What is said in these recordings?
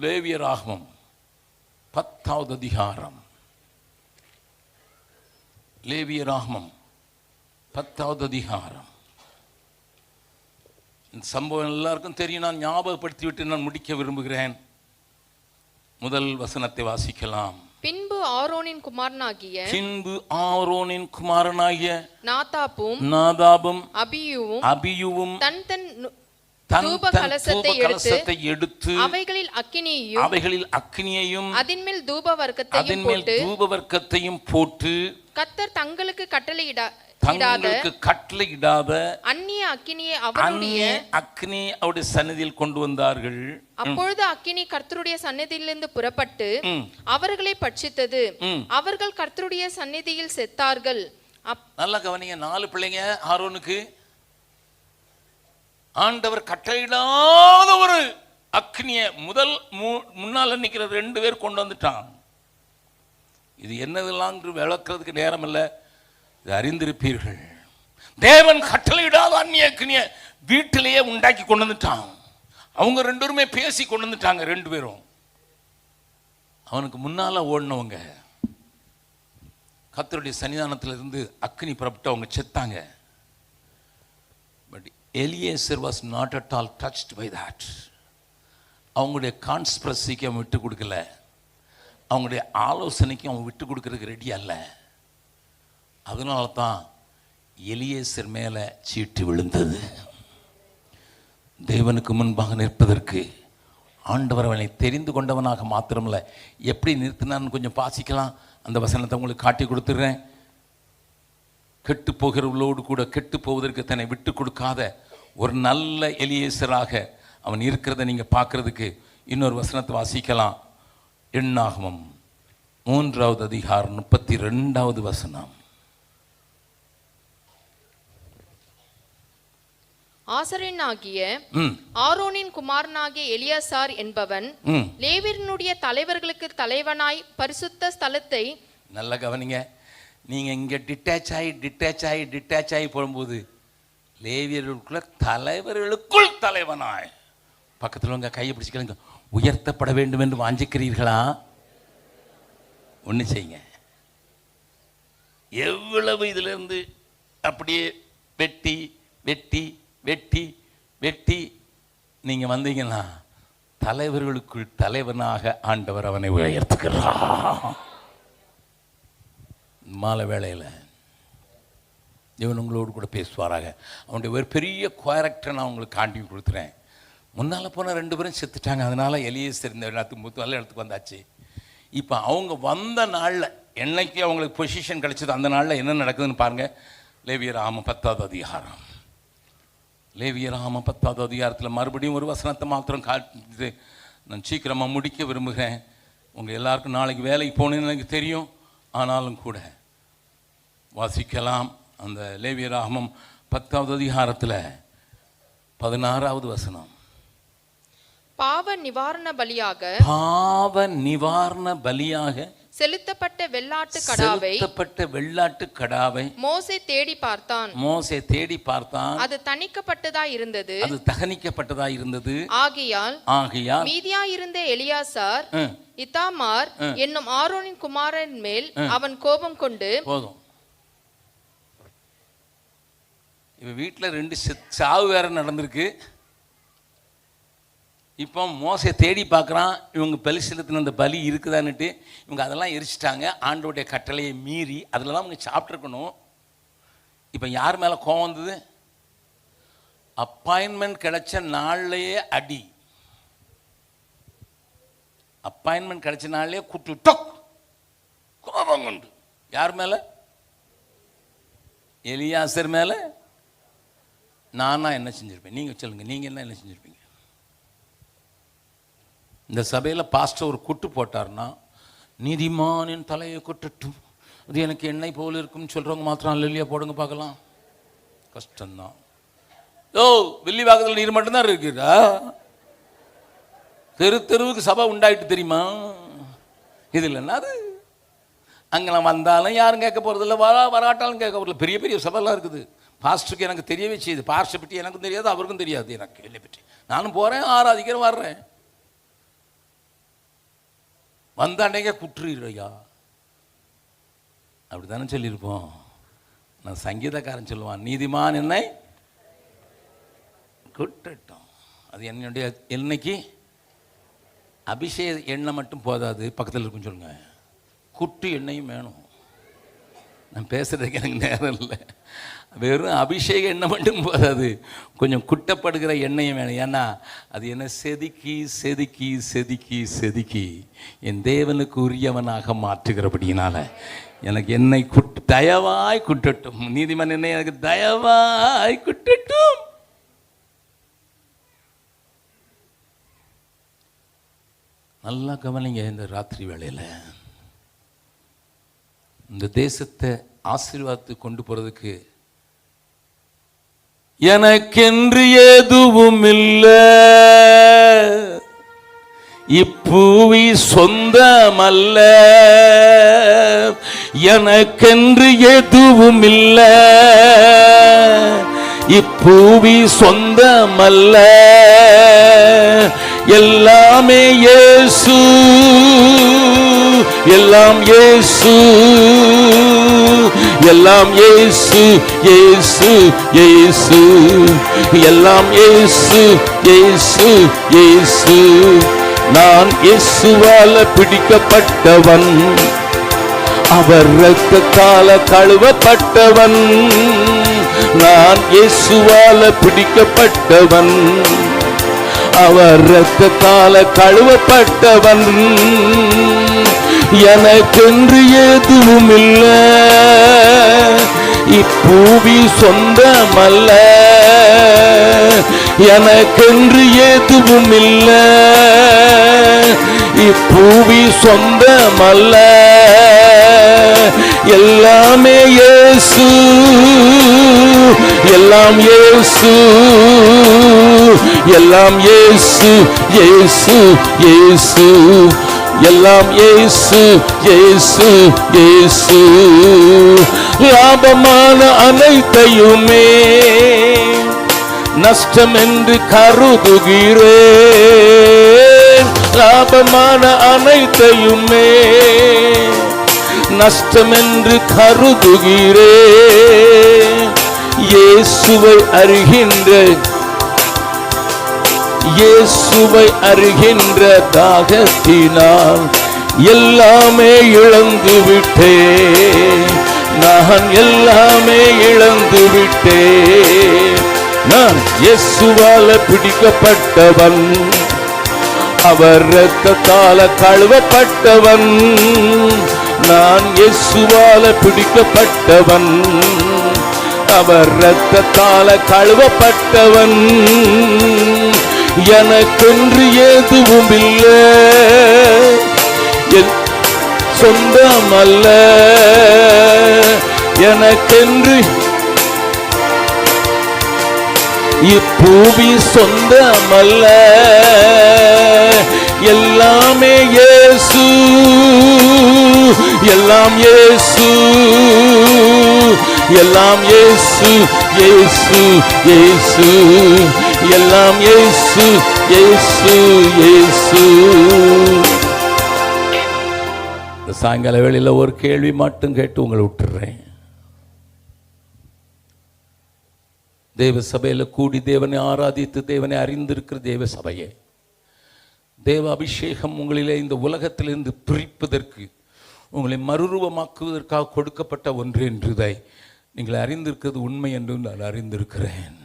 லேவியராகமம் பத்தாவது அதிகாரம் லேவியராகமம் பத்தாவது அதிகாரம் இந்த சம்பவம் எல்லாருக்கும் தெரியும் நான் ஞாபகப்படுத்தி விட்டு நான் முடிக்க விரும்புகிறேன் முதல் வசனத்தை வாசிக்கலாம் பின்பு ஆரோனின் குமாரனாகிய பின்பு ஆரோனின் குமாரனாகிய நாத்தாப்பும் நாதாபும் அபியுவும் அபியுவும் தன் தன் தூப கலசத்தை தூப எடுத்து அவைகளில் அக்கினியையும் அவைகளில் அக்னியையும் அதின்மேல் தூப வர்க்கத்தையும் அதன் மேல் போட்டு தூபவர்க்கத்தையும் போட்டு கத்தர் தங்களுக்கு கட்டளையிடா தங்களுக்கு கட்டளையிடாத அந்நிய அக்கினியை அவருடைய அக்னி அவருடைய சன்னதியில் கொண்டு வந்தார்கள் அப்பொழுது அக்கினி கர்த்தருடைய சந்நிதியிலிருந்து புறப்பட்டு. அவர்களை பட்சித்தது. அவர்கள் கர்த்தருடைய சந்நிதியில் செத்தார்கள் நல்லா கவனிங்க நாலு பிள்ளைங்க ஆரோனுக்கு ஆண்டவர் கட்டளையிடாத ஒரு அக்னிய முதல் மு- முன்னால ரெண்டு பேர் கொண்டு வந்துட்டான். இது என்னதெல்லாம் விளக்குறதுக்கு நேரம் இல்லை இது அறிந்திருப்பீர்கள். தேவன் கட்டளையிடாத அந்நிய அக்னிய வீட்டிலேயே உண்டாக்கி கொண்டு வந்துட்டான். அவங்க ரெண்டு பேருமே பேசி கொண்டு வந்துட்டாங்க ரெண்டு பேரும். அவனுக்கு முன்னால ஓடினவங்க. கத்தருடைய சன்னிதானத்திலிருந்து அக்னி புறப்பட்டு அவங்க செத்தாங்க. But Eliezer was not at all touched by that அவங்களுடைய கான்ஸ்பிரசிக்கு அவன் விட்டு கொடுக்கல. அவங்களுடைய ஆலோசனைக்கு அவன் விட்டு கொடுக்கறதுக்கு ரெடி அல்ல. அதனால தான் எலியேசர் மேலே சீட்டு விழுந்தது. தேவனுக்கு முன்பாக நிற்பதற்கு ஆண்டவர் அவனை தெரிந்து கொண்டவனாக மாத்திரமில்ல. எப்படி நிறுத்தினான்னு கொஞ்சம் பாசிக்கலாம் அந்த வசனத்தை உங்களுக்கு காட்டி கொடுத்துட்றேன் கெட்டு போகிறவர்களோடு கூட கெட்டு போவதற்கு தன்னை விட்டு கொடுக்காத ஒரு நல்ல எலியேசராக அவன் இருக்கிறத நீங்கள் பார்க்கறதுக்கு இன்னொரு வசனத்தை வாசிக்கலாம். எண்ணாகமம் மூன்றாவது அதிகாரம் முப்பத்தி ரெண்டாவது வசனம் ஆசரியனாகிய ஆரோனின் குமாரனாகிய எலியாசார் என்பவன் லேவியனுடைய தலைவர்களுக்கு தலைவனாய் பரிசுத்த ஸ்தலத்தை நல்லா கவனிங்க. நீங்கள் இங்கே டிட்டாச் ஆகி டிட்டாச் ஆகி டிட்டாச் ஆகி போகும்போது லேவியர்களுக்குள்ள தலைவர்களுக்குள் தலைவனாய். பக்கத்தில் உங்கள் கையை பிடிச்சிக்கலுங்க உயர்த்தப்பட வேண்டும் என்று வாஞ்சிக்கிறீர்களா? ஒன்று செய்யுங்க. எவ்வளவு இதிலிருந்து அப்படியே வெட்டி வெட்டி வெட்டி வெட்டி நீங்கள் வந்தீங்கன்னா தலைவர்களுக்குள் தலைவனாக ஆண்டவர் அவனை உயர்த்துக்கிறான் மாலை வேளையில் தேவன் உங்களோடு கூட பேசுவாராக. அவனுடைய ஒரு பெரிய குவாரக்டரை நான் உங்களுக்கு காண்டி கொடுத்துறேன். முன்னால் போன ரெண்டு பேரும் செத்துட்டாங்க. அதனால் எலியேசர் இந்த இடத்துக்கு மூத்து நல்ல இடத்துக்கு வந்தாச்சு. இப்போ அவங்க வந்த நாளில் என்னைக்கு அவங்களுக்கு பொசிஷன் கிடைச்சது அந்த நாளில் என்ன நடக்குதுன்னு பாருங்கள் லேவியராம பத்தாவது அதிகாரம். லேவியராம பத்தாவது அதிகாரத்தில் மறுபடியும் ஒரு வசனத்தை மாத்திரம் காட்டு நான் சீக்கிரமாக முடிக்க விரும்புகிறேன். உங்கள் எல்லாருக்கும் நாளைக்கு வேலைக்கு போகணுன்னு எனக்கு தெரியும். ஆனாலும் கூட வாசிக்கலாம். அந்த லேவியராகமம் பத்தாவது அதிகாரத்தில் பதினாறாவது வசனம். பாவ நிவாரண பலியாக பாவ நிவாரண பலியாக செலுத்தப்பட்ட வெள்ளாட்டு கடாவை செலுத்தப்பட்ட வெள்ளாட்டு கடாவை மோசே தேடி பார்த்தான். மோசே தேடி பார்த்தான். அது தணிக்கப்பட்டதா இருந்தது. அது தகனிக்கப்பட்டதா இருந்தது. ஆகையால் ஆகையால் மீதியா இருந்த எலியாசார் இத்தாமார் என்னும் ஆரோனின் குமாரன் மேல் அவன் கோபம் கொண்டு போதும். இப்போ வீட்டில் ரெண்டு செத்- சாவு வேற நடந்திருக்கு. இப்போ மோசையை தேடி பார்க்குறான் இவங்க பலி செலுத்தின அந்த பலி இருக்குதான்னுட்டு இவங்க அதெல்லாம் எரிச்சிட்டாங்க ஆண்டோடைய கட்டளையை மீறி அதிலலாம் அவங்க சாப்பிட்ருக்கணும் இப்போ யார் மேலே கோவம் வந்தது? அப்பாயின்மெண்ட் கிடைச்ச நாள்லையே அடி. அப்பாயின்மெண்ட் கிடைச்ச நாள்லயே குட்டு டொக். கோபம் கொண்டு. யார் மேலே? எலியாசர் மேலே? நானா என்ன செஞ்சுருப்பேன்? நீங்கள் சொல்லுங்கள் நீங்கள் என்ன என்ன செஞ்சுருப்பீங்க? இந்த சபையில் பாஸ்டர் ஒரு குட்டு போட்டார்னா நீதிமானின் தலையை கொட்டட்டும். அது எனக்கு எண்ணெய் போல் இருக்கும்னு சொல்கிறவங்க மாத்திரம் அல்லையா போடுங்க பார்க்கலாம். கஷ்டம்தான். ஓ வெள்ளி வில்லிவாக்கத்தில் நீர் மட்டும்தான் இருக்கிறா தெரு தெருவுக்கு சபை உண்டாயிட்டு தெரியுமா? இது இல்லைன்னா அது அங்கே நான் வந்தாலும் யாரும் கேட்க போகிறதில்ல வரா வராட்டாலும் கேட்க போகிறதில்ல பெரிய பெரிய சபைலாம் இருக்குது. பாஸ்டருக்கு எனக்கு தெரியவே செய்யுது பாஸ்டர் பற்றி எனக்கும் தெரியாது அவருக்கும் தெரியாது எனக்கு என்னை பற்றி. நானும் போகிறேன் ஆராதிக்கிறேன் வர்றேன். வந்த அன்னைக்கே அப்படி தானே சொல்லியிருப்போம். நான் சங்கீதக்காரன் சொல்லுவான் நீதிமான் என்னை குட்டட்டும் அது என்னுடைய என்னைக்கு? அபிஷேக எண்ணெய் மட்டும் போதாது பக்கத்தில் இருக்குன்னு சொல்லுங்க. குட்டு எண்ணெயும் வேணும். நான் பேசுறதுக்கு எனக்கு நேரம் இல்லை. வெறும் அபிஷேக எண்ணெய் மட்டும் போதாது. கொஞ்சம் குட்டப்படுகிற எண்ணெயும் வேணும். ஏன்னா அது என்ன? செதுக்கி செதுக்கி செதுக்கி செதுக்கி. என் தேவனுக்கு உரியவனாக மாற்றுகிறபடியினால் எனக்கு என்னை குட் தயவாய் குட்டட்டும் நீதிமன் என்னை எனக்கு தயவாய் குட்டட்டும் நல்லா கவனிங்க இந்த ராத்திரி வேளையில். இந்த தேசத்தை ஆசீர்வாதத்துக்கு கொண்டு போகிறதுக்கு எனக்கென்று எதுவும் இல்லை இப்பூவி சொந்தமல்ல. எனக்கென்று எதுவும் இல்லை இப்பூவி சொந்தமல்ல. எல்லாமே இயேசு எல்லாம் இயேசு எல்லாம் இயேசு இயேசு இயேசு. எல்லாம் இயேசு இயேசு இயேசு. நான் இயேசுவால பிடிக்கப்பட்டவன். அவர் இரத்தத்தால கழுவப்பட்டவன். நான் இயேசுவால பிடிக்கப்பட்டவன். அவர் இரத்தத்தால கழுவப்பட்டவன். எனக்கென்று எதுவும் இல்லை இப்பூவி சொந்தமல்ல. எனக்கென்று எதுவும் இல்லை இப்பூவி சொந்தமல்ல. எல்லாமே இயேசு. எல்லாம் இயேசு. எல்லாம் இயேசு இயேசு இயேசு. எல்லாம் ஏசு ஏசு ஏசு லாபமான அனைத்தையுமே நஷ்டம் என்று கருதுகிறேன். லாபமான அனைத்தையுமே நஷ்டம் என்று கருதுகிறேன். இயேசுவை அறிகின்ற இயேசுவை அறிகின்ற தாகத்தினால் எல்லாமே இழந்து விட்டேன் நான் எல்லாமே இழந்து விட்டேன் நான் இயேசுவால பிடிக்கப்பட்டவன். அவர் ரத்தத்தால கழுவப்பட்டவன். நான் இயேசுவால பிடிக்கப்பட்டவன். அவர் ரத்தத்தால கழுவப்பட்டவன். எனக்கென்று எதுவும் இல்லை என் அல்ல எனக்கென்று இப்பூவி சொந்தமல்ல. எல்லாமே இயேசு எல்லாம் இயேசு எல்லாம் இயேசு இயேசு இயேசு. எல்லாம் இயேசு இயேசு இயேசு. இந்த சாயங்கால வேளையில் ஒரு கேள்வி மட்டும் கேட்டு உங்களை விட்டுறேன். தேவ சபையில் கூடி தேவனை ஆராதித்து தேவனை அறிந்திருக்கிற தேவ சபையே தேவ அபிஷேகம் உங்களிலே இந்த உலகத்திலிருந்து பிரிப்பதற்கு உங்களை மறுரூபமாக்குவதற்காக கொடுக்கப்பட்ட ஒன்று என்றுதை நீங்கள் அறிந்திருக்கிறது உண்மை என்று நான் அறிந்திருக்கிறேன்.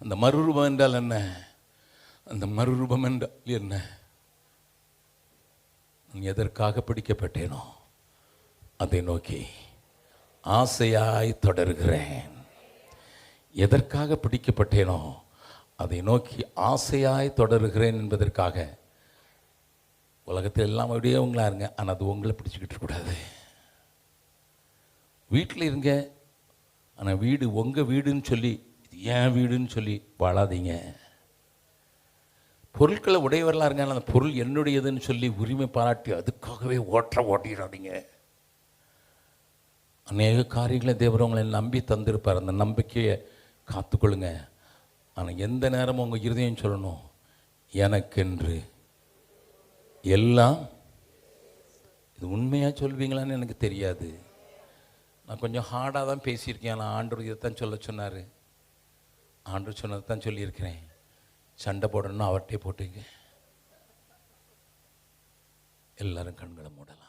அந்த மறுரூபம் என்றால் என்ன? அந்த மறுரூபம் என்றால் என்ன? நான் எதற்காக பிடிக்கப்பட்டேனோ அதை நோக்கி ஆசையாய் தொடர்கிறேன். எதற்காக பிடிக்கப்பட்டேனோ அதை நோக்கி ஆசையாய் தொடர்கிறேன் என்பதற்காக. உலகத்தில் எல்லாம் அப்படியே உங்களா இருங்க ஆனால் அது உங்களை பிடிச்சிக்கிட்டு இருக்கக்கூடாது. வீட்டில் இருங்க ஆனால் வீடு உங்கள் வீடுன்னு சொல்லி ஏன் என் வீடுன்னு சொல்லி வாழாதீங்க. பொருட்களை உடையவர்களாக இருங்க ஆனால் அந்த பொருள் என்னுடையதுன்னு சொல்லி உரிமை பாராட்டி அதுக்காகவே ஓட்ட ஓட்டிடாதீங்க. அநேக காரியங்களை தேவரவங்களை நம்பி தந்திருப்பார். அந்த நம்பிக்கையை காத்துக்கொள்ளுங்க. ஆனால் எந்த நேரமும் உங்கள் இருதயம் சொல்லணும் எனக்கென்று. எல்லாம் இது உண்மையாக சொல்வீங்களான்னு எனக்கு தெரியாது. நான் கொஞ்சம் ஹார்டாக தான் பேசியிருக்கேன். ஆனால் ஆண்டவர் இதைத்தான் சொல்ல சொன்னார். ஆண்டு சொன்னது தான் சொல்லியிருக்கிறேன். சண்டை போடணும்னு அவர்கிட்டே போட்டுங்க. எல்லாரும் கண்களை மூடலாம்.